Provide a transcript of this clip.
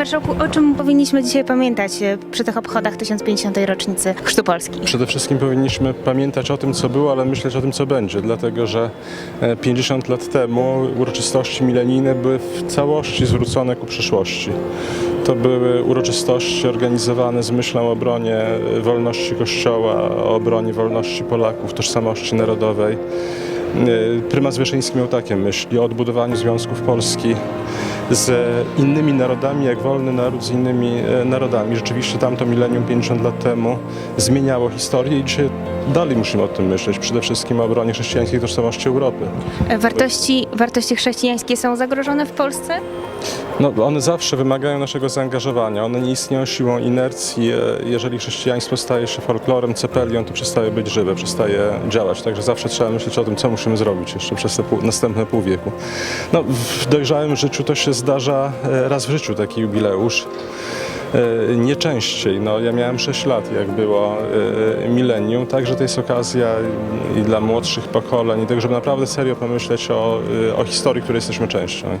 Marszałku, o czym powinniśmy dzisiaj pamiętać e, przy tych obchodach 1050. rocznicy Chrztu Polski? Przede wszystkim powinniśmy pamiętać o tym, co było, ale myśleć o tym, co będzie, dlatego że e, 50 lat temu uroczystości milenijne były w całości zwrócone ku przyszłości. To były uroczystości organizowane z myślą o obronie e, wolności Kościoła, o obronie wolności Polaków, tożsamości narodowej. E, Prymas Wyszyński miał takie myśli o odbudowaniu związków Polski z innymi narodami, jak wolny naród z innymi e, narodami. Rzeczywiście tamto milenium 50 lat temu zmieniało historię i dzisiaj dalej musimy o tym myśleć. Przede wszystkim o obronie chrześcijańskiej tożsamości Europy. E, Wartości, wartości chrześcijańskie są zagrożone w Polsce? No, one zawsze wymagają naszego zaangażowania. One nie istnieją siłą inercji. E, Jeżeli chrześcijaństwo staje się folklorem, cepelią, to przestaje być żywe, przestaje działać. Także zawsze trzeba myśleć o tym, co musimy zrobić jeszcze przez te pół, następne pół wieku. No, w dojrzałym życiu to się zdarza e, raz w życiu taki jubileusz. E, Nie częściej. No, ja miałem 6 lat, jak było e, milenium, także to jest okazja i dla młodszych pokoleń, i tak, żeby naprawdę serio pomyśleć o, o historii, której jesteśmy częścią.